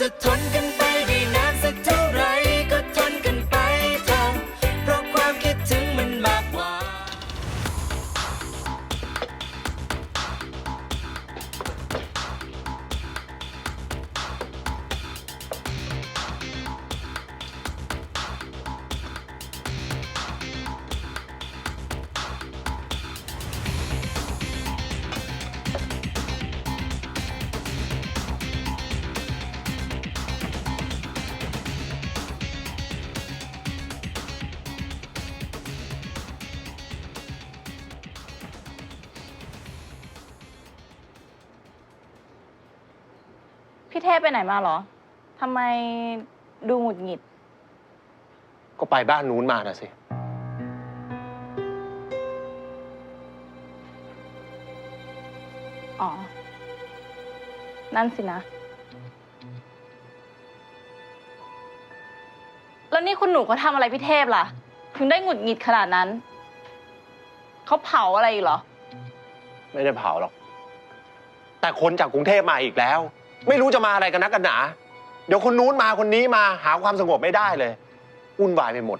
จะ พี่เทพไปไหนมาเหรอทำไมดูหงุดหงิด ก็ไปบ้านนู้นมาน่ะสิ อ๋อ นั่นสินะ แล้วนี่คุณหนูเขาทำอะไรพี่เทพล่ะ ถึงได้หงุดหงิดขนาดนั้น เขาเผาอะไรอีกเหรอ ไม่ได้เผาหรอก แต่คนจากกรุงเทพมาอีกแล้ว ไม่รู้จะมาอะไรกันนักกันหนา เดี๋ยวคนนู้นมาคนนี้มาหาความสงบไม่ได้เลยวุ่นวายไปหมด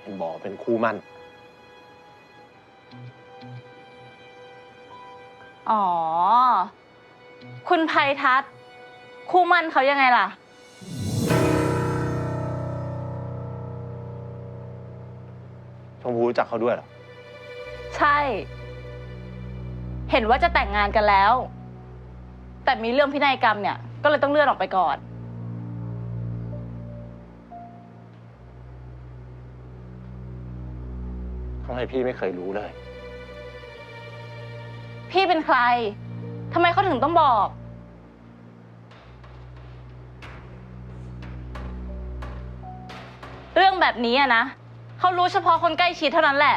เห็นบอกเป็นคู่มั่น อ๋อ คุณภัยทัศน์คู่มั่นเขายังไงล่ะ ชมพูรู้จักเขาด้วยเหรอ ใช่ เห็นว่าจะแต่งงานกันแล้ว แต่มีเรื่องพินัยกรรมเนี่ย ก็เลยต้องเลื่อนออกไปก่อน ทำไมพี่ไม่เคยรู้เลย พี่เป็นใครทำไมเขาถึงต้องบอก เรื่องแบบนี้อะนะเขารู้เฉพาะคนใกล้ชิดเท่านั้นแหละ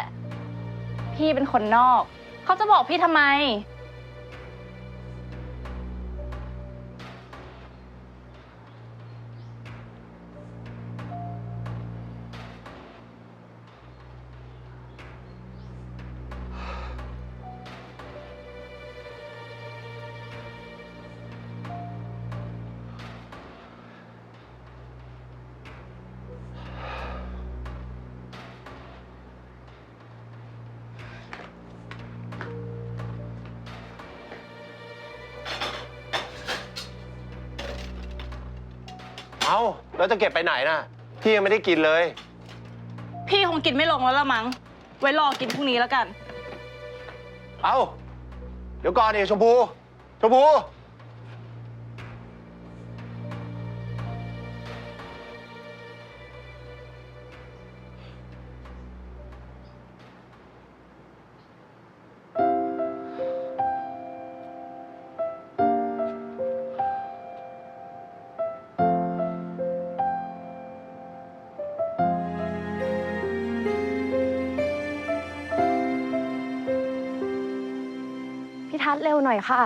พี่เป็นคนนอก เขาจะบอกพี่ทำไม เอาแล้วจะเก็บไปไหนน่ะ พี่ยังไม่ได้กินเลย พี่คงกินไม่ลงแล้วละมั้ง ไว้รอกินพรุ่งนี้แล้วกัน เอาเดี๋ยวก่อนดิชมพู ชมพู พี่ทัศน์เร็วหน่อยค่ะ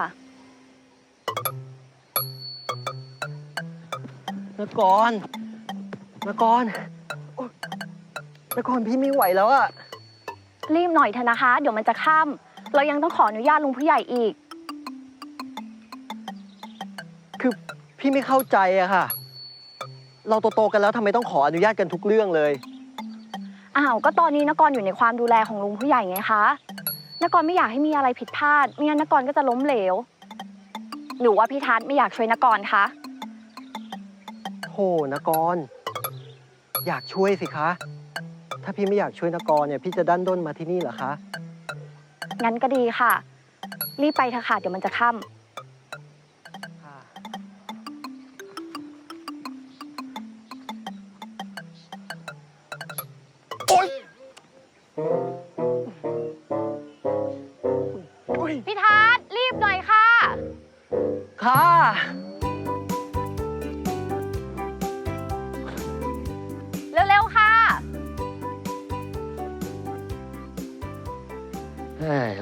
นกรนกรโอ๊ยนกรพี่ไม่ไหวแล้วอะรีบหน่อยเถอะนะคะ เดี๋ยวมันจะค่ำเรายังต้องขออนุญาตลุงผู้ใหญ่อีก คือพี่ไม่เข้าใจอะค่ะ เราโตๆกันแล้วทำไมต้องขออนุญาตกันทุกเรื่องเลย อ้าว ก็ตอนนี้นกรอยู่ในความดูแลของลุงผู้ใหญ่ไงคะ นกรไม่อยากให้มีอะไรผิดพลาดไม่งั้นนกรก็จะล้มเหลว หรือว่าพี่ทัศน์ไม่อยากช่วยนกรคะ โหนกร อยากช่วยสิคะ ถ้าพี่ไม่อยากช่วยนกรเนี่ยพี่จะดันด้นมาที่นี่เหรอคะ งั้นก็ดีค่ะ รีบไปเถอะค่ะเดี๋ยวมันจะค่ำ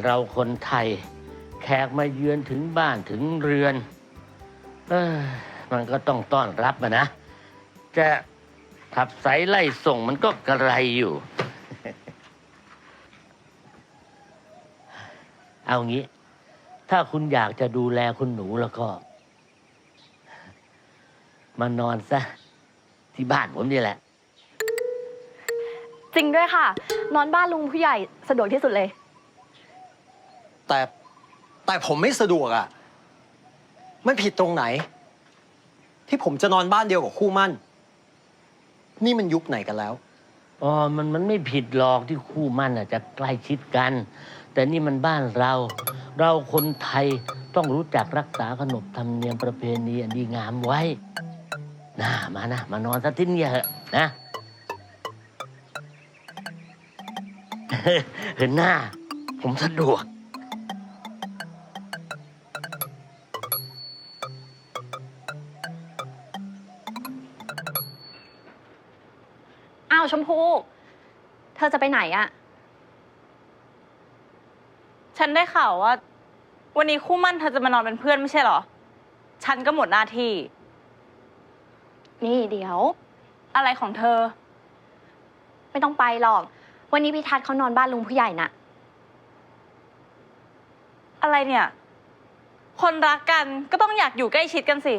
เราคนไทย แขกมาเยือนถึงบ้านถึงเรือนอมันก็ต้องต้อนรับมานะ จะขับสายไล่ส่งมันก็กระไรอยู่ เอางี้ ถ้าคุณอยากจะดูแลคุณหนูแล้วก็ มานอนซะ ที่บ้านผมนี่แหละ จริงด้วยค่ะ นอนบ้านลุงผู้ใหญ่สะดวกที่สุดเลย แต่แต่ผมไม่สะดวกอะ่ะ มันผิดตรงไหน ที่ผมจะนอนบ้านเดียวกับคู่มั่น นี่มันยุคไหนกันแล้ว อ๋อ มันมันไม่ผิดหรอกที่คู่มั่นอะจะใกล้ชิดกัน แต่นี่มันบ้านเรา เราคนไทยต้องรู้จักรักษาขนบธรรมเนียมประเพณีอันดีงามไว้ น่ามานะ มานอนสักที่เนี่ยเหอะนะ เห็นหน้า ผมสะดวก ชมพู่เธอจะไปไหนอะ ฉันได้ข่าวว่า วันนี้คู่มั่นเธอจะมานอนเป็นเพื่อนไม่ใช่เหรอ ฉันก็หมดหน้าที่ นี่เดี๋ยว อะไรของเธอ ไม่ต้องไปหรอก วันนี้พี่ทัศน์เขานอนบ้านลุงผู้ใหญ่น่ะ อะไรเนี่ย คนรักกันก็ต้องอยากอยู่ใกล้ชิดกันสิ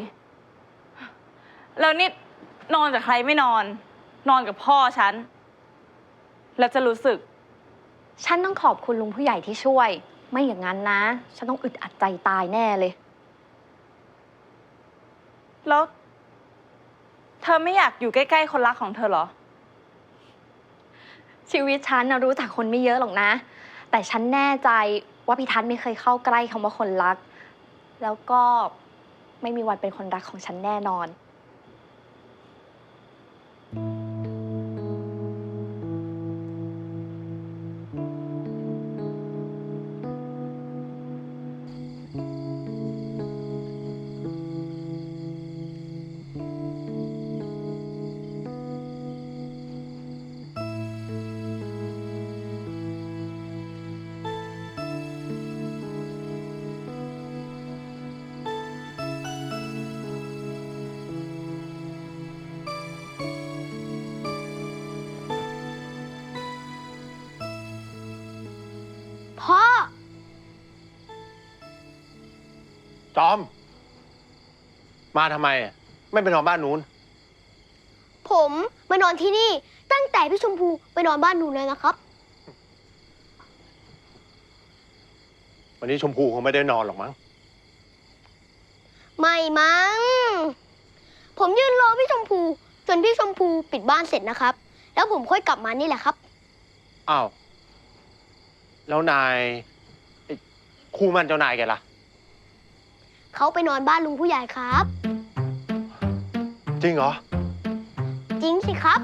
แล้วนี่นอนกับใครไม่นอน นอนกับพ่อฉัน แล้วจะรู้สึก ฉันต้องขอบคุณลุงผู้ใหญ่ที่ช่วย ไม่อย่างนั้นนะ ฉันต้องอึดอัดใจตายแน่เลย แล้ว เธอไม่อยากอยู่ใกล้ๆคนรักของเธอเหรอ ชีวิตฉันนะรู้จักคนไม่เยอะหรอกนะ แต่ฉันแน่ใจว่าพี่ทัศน์ไม่เคยเข้าใกล้คำว่าคนรัก แล้วก็ไม่มีวันเป็นคนรักของฉันแน่นอน จอม มาทำไมอะไม่ไปนอนบ้านนู้น ผมมานอนที่นี่ตั้งแต่พี่ชมพูไปนอนบ้านหนูเลยนะครับ วันนี้ชมพูคงไม่ได้นอนหรอกมั้ง ไม่มั้ง ผมยืนรอพี่ชมพูจนพี่ชมพูปิดบ้านเสร็จนะครับ แล้วผมค่อยกลับมานี่แหละครับ อ้าว แล้วนายไอ้คู่มั่นเจ้านายแกล่ะ เขาไปนอนบ้านลุงผู้ใหญ่ครับ จริงเหรอ จริงสิครับ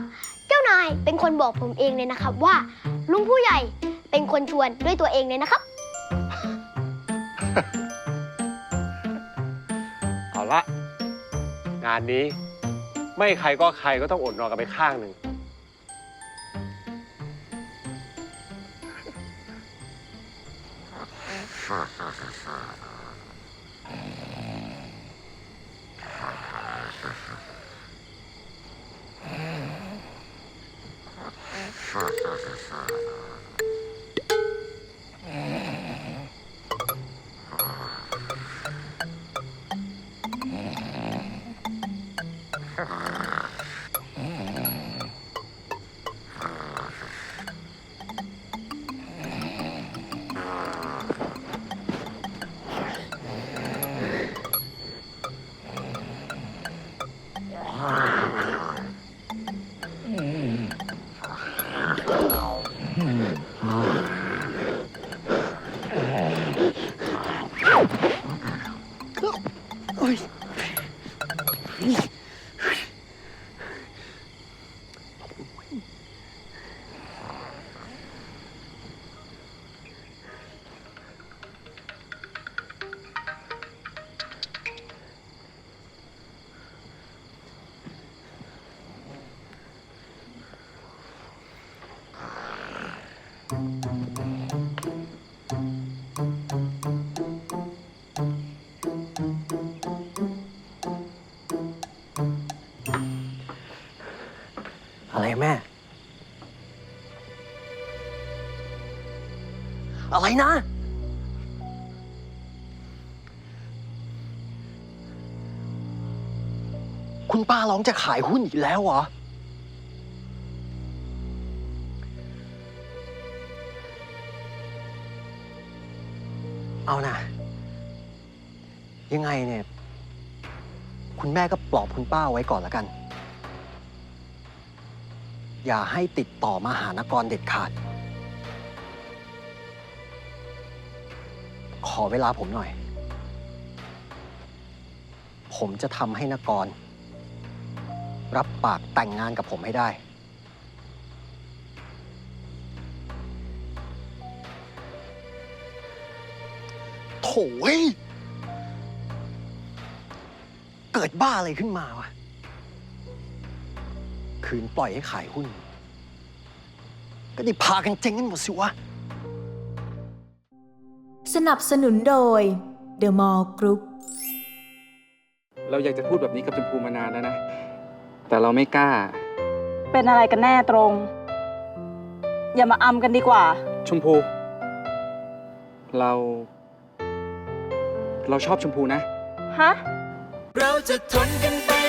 เจ้านายเป็นคนบอกผมเองเลยนะครับว่า ลุงผู้ใหญ่เป็นคนชวนด้วยตัวเองเลยนะครับ เอาละ งานนี้ ไม่ใครก็ใครก็ต้องอดนอนกันไปข้างหนึ่งอะไร นะ คุณป้าร้องจะขายหุ้นอีกแล้วเหรอ เอานะ ยังไงเนี่ย คุณแม่ก็ปลอบคุณป้าไว้ก่อนละกัน อย่าให้ติดต่อมาหานกรเด็ดขาด อเวลาผมหน่อย ผมจะทำให้นกร รับปากแต่งงานกับผมให้ได้ โถ่เว้ยเกิดบ้าอะไรขึ้นมาวะ คืนปล่อยให้ขายหุ้น ก็ได้พากันเจ๊งกันหมดสิวะ สนับสนุนโดย The Mall Group เราอยากจะพูดแบบนี้กับชมพูมานานแล้วนะ แต่เราไม่กล้า เป็นอะไรกันแน่ตรง อย่ามาอำกันดีกว่า ชมพู เรา เราชอบชมพูนะ ฮะ เราจะทนกันไป